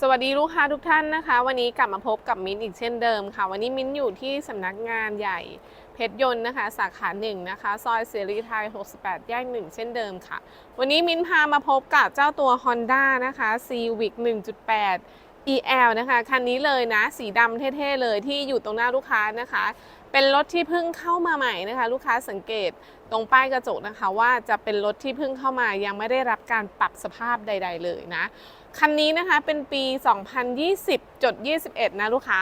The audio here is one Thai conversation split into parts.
สวัสดีลูกค้าทุกท่านนะคะ วันนี้กลับมาพบกับมิ้นท์อีกเช่นเดิมค่ะ วันนี้มิ้นท์อยู่ที่สำนักงานใหญ่เพชรยนต์นะคะ สาขาหนึ่งนะคะ ซอยเสรีไทย 68 แยกหนึ่งเช่นเดิมค่ะ วันนี้มิ้นพามาพบกับเจ้าตัว Honda นะคะ Civic 1.8 EL นะคะคันนี้เลยนะ สีดำเท่ๆเลยที่อยู่ตรงหน้าลูกค้านะคะ เป็นรถที่เพิ่งเข้ามาใหม่นะคะ ลูกค้าสังเกตตรงป้ายกระจกนะคะว่าจะเป็นรถที่เพิ่งเข้ามายังไม่ได้รับการปรับสภาพใด ๆ เลยนะคันนี้นะคะเป็นปี 2020 จด 21 นะลูกค้า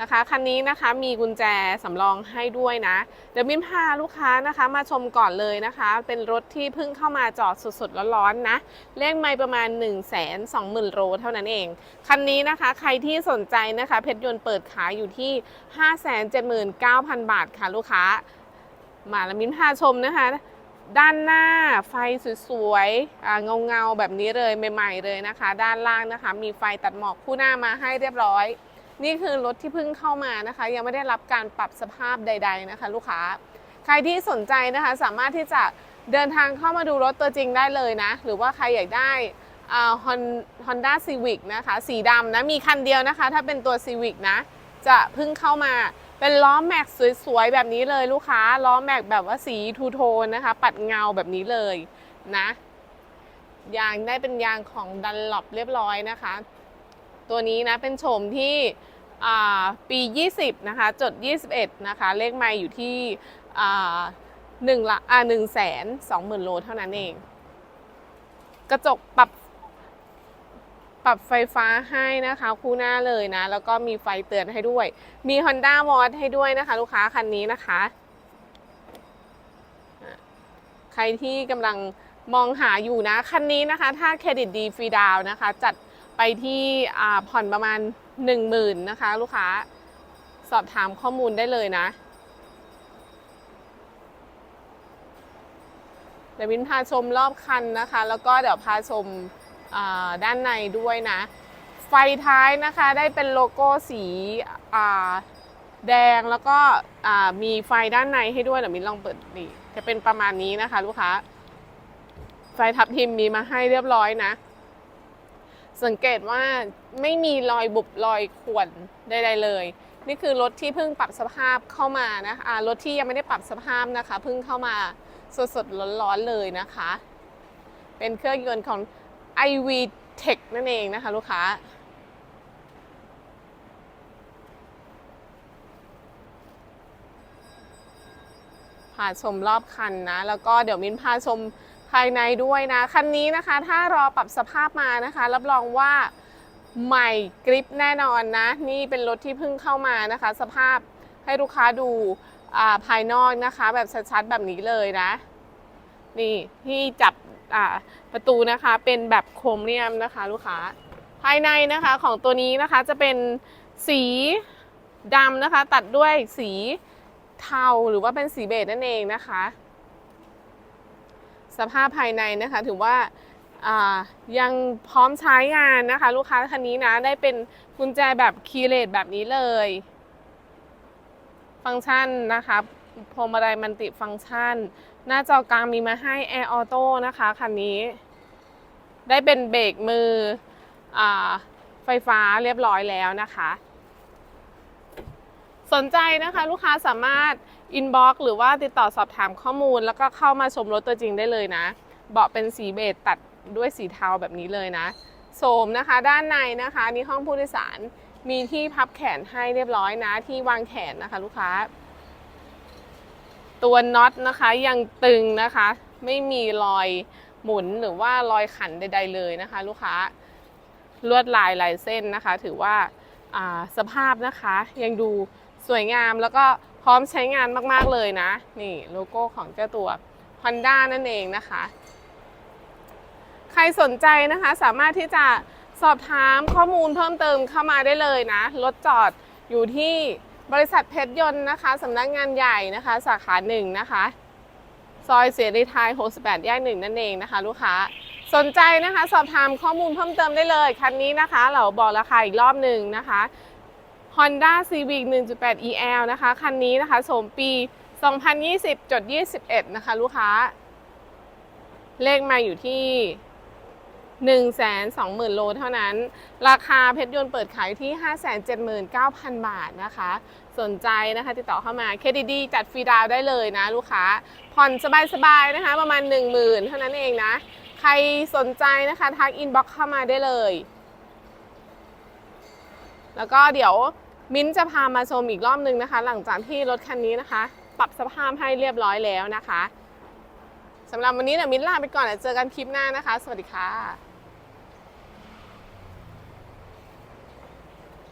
นะคะคันนี้นะคะมีกุญแจสำรองให้ด้วยนะ เดี๋ยวมิ้นพาลูกค้านะคะมาชมก่อนเลยนะคะ เป็นรถที่เพิ่งเข้ามาจอดสดๆร้อนๆนะเลขไม่ประมาณ 1 2 0 0 0 0 โลเท่านั้นเอง คันนี้นะคะใครที่สนใจนะคะ เพชรยนต์เปิดขายอยู่ที่ 579,000 บาทค่ะลูกค้า มาแล้วมิ้นพาชมนะคะด้านหน้าไฟสวยๆเงาๆแบบนี้เลยใหม่ๆเลยนะคะ ด้านล่างนะคะ มีไฟตัดหมอกคู่หน้ามาให้เรียบร้อย นี่คือรถที่เพิ่งเข้ามานะคะ ยังไม่ได้รับการปรับสภาพใด ๆนะคะ ลูกค้า ใครที่สนใจนะคะสามารถที่จะเดินทางเข้ามาดูรถตัวจริงได้เลยนะ หรือว่าใครอยากได้ฮอ่า Hon- Honda Civic นะคะ สีดำนะ มีคันเดียวนะคะ ถ้าเป็นตัว Civic นะ จะเพิ่งเข้ามาเป็นล้อแม็กสวยๆ แบบนี้เลยลูกค้า ล้อแม็กแบบว่าสีทูโทนนะคะ ปัดเงาแบบนี้เลยนะ ยางได้เป็นยางของดันหลบเรียบร้อยนะคะ ตัวนี้นะเป็นโฉมที่ปี 20 นะคะ จด 21 นะคะ เลขไม่อยู่ที่หนึ่งละอ่าหนึ่งแสนสองหมื่นโลเท่านั้นเอง กระจกปรับปรับไฟฟ้าให้นะคะ คู่หน้าเลยนะ แล้วก็มีไฟเตือนให้ด้วย มี Honda w a t ให้ด้วยนะคะ ลูกค้าคันนี้นะคะ ใครที่กำลังมองหาอยู่นะ คันนี้นะคะ ถ้าเครดิตดีฟรีดาวนะคะ จัด ไปที่ผ่อนประมาณ 10,000นะคะ ลูกค้าสอบถามข้อมูลได้เลยนะเดี๋ยววินพาชมรอบคันนะคะ แล้วก็เดี๋ยวพาชมด้านในด้วยนะ ไฟท้ายนะคะได้เป็นโลโก้สีแดงแล้วก็มีไฟด้านในให้ด้วยเดี๋ยวมินลองเปิดนี่จะเป็นประมาณนี้นะคะ ลูกค้า ไฟทับทิมมีมาให้เรียบร้อยนะ สังเกตว่าไม่มีรอยบุบรอยข่วนใดๆเลย นี่คือรถที่เพิ่งปรับสภาพเข้ามานะคะรถที่ยังไม่ได้ปรับสภาพนะคะ เพิ่งเข้ามาสดๆร้อนๆเลยนะคะ เป็นเครื่องยนต์ของ iV Tech นั่นเองนะคะลูกค้าพาชมรอบคันนะ แล้วก็เดี๋ยวมินพาชม ภายในด้วยนะ คันนี้นะคะถ้ารอปรับสภาพมานะคะ รับรองว่าใหม่กริปแน่นอนนะ นี่เป็นรถที่เพิ่งเข้ามานะคะ สภาพให้ลูกค้าดูอ่าภายนอกนะคะ แบบชัดๆแบบนี้เลยนะ นี่ที่จับอ่าประตูนะคะเป็นแบบโครเมียมนะคะ ลูกค้า ภายในนะคะของตัวนี้นะคะจะเป็นสีดำนะคะ ตัดด้วยสีเทาหรือว่าเป็นสีเบจนั่นเองนะคะ สภาพภายในนะคะ ถือว่าายังพร้อมใช้งานนะคะ ลูกค้าคันนี้นะได้เป็นกุญแจแบบคีย์เลสแบบนี้เลย ฟังก์ชันนะคะพวงมาลัยมันติฟังก์ชัน หน้าจอกลางมีมาให้ Air Auto นะคะคันนี้ ได้เป็นเบรกมืออไฟฟ้าเรียบร้อยแล้วนะคะ สนใจนะคะลูกค้าสามารถอินบ็อกหรือว่าติดต่อสอบถามข้อมูล แล้วก็เข้ามาชมรถตัวจริงได้เลยนะ เบาะเป็นสีเบจตัดด้วยสีเทาแบบนี้เลยนะโสมนะคะด้านในนะคะนี่ห้องผู้โดยสารมีที่พับแขนให้เรียบร้อยนะ ที่วางแขนนะคะ ลูกค้า ตัวน็อตนะคะยังตึงนะคะ ไม่มีรอยหมุนหรือว่ารอยขันใด ๆ เลยนะคะ ลูกค้าลวดลายลายเส้นนะคะ ถือว่าอ่าสภาพนะคะยังดู สวยงามแล้วก็พร้อมใช้งานมากๆเลยนะ นี่โลโก้ของเจ้าตัว Honda นั่นเองนะคะ ใครสนใจนะคะสามารถที่จะสอบถามข้อมูลเพิ่มเติมเข้ามาได้เลยนะ รถจอดอยู่ที่บริษัทเพชรยนต์นะคะสำนักงานใหญ่นะคะ สาขาหนึ่งนะคะ ซอยเสรีไทย68แยกหนึ่งนั่นเองนะคะ ลูกค้าสนใจนะคะ สอบถามข้อมูลเพิ่มเติมได้เลย คันนี้นะคะ เราบอกราคาอีกรอบหนึ่งนะคะ Honda Civic 1.8 EL นะคะ คันนี้นะคะโสมปี 2020จด21 นะคะ ลูกค้า เลขมาอยู่ที่ 1 2 0 0 0 0 โลเท่านั้น ราคาเพชรยนต์เปิดขายที่ 579,000 บาทนะคะ สนใจนะคะ ติดต่อเข้ามาเคดิตดีจัดฟรีดาวได้เลยนะ ลูกค้า ผ่อนสบายๆนะคะ ประมาณ 10,000 เท่านั้นเองนะ ใครสนใจนะคะทักอินบ็อกเข้ามาได้เลย แล้วก็เดี๋ยวมิ้นจะพามาชมอีกรอบนึงนะคะ หลังจากที่รถคันนี้นะคะ ปรับสภาพให้เรียบร้อยแล้วนะคะสำหรับวันนี้เนี่ยมิ้นลาไปก่อนเดี๋ยวเจอกันคลิปหน้านะคะ สวัสดีค่ะ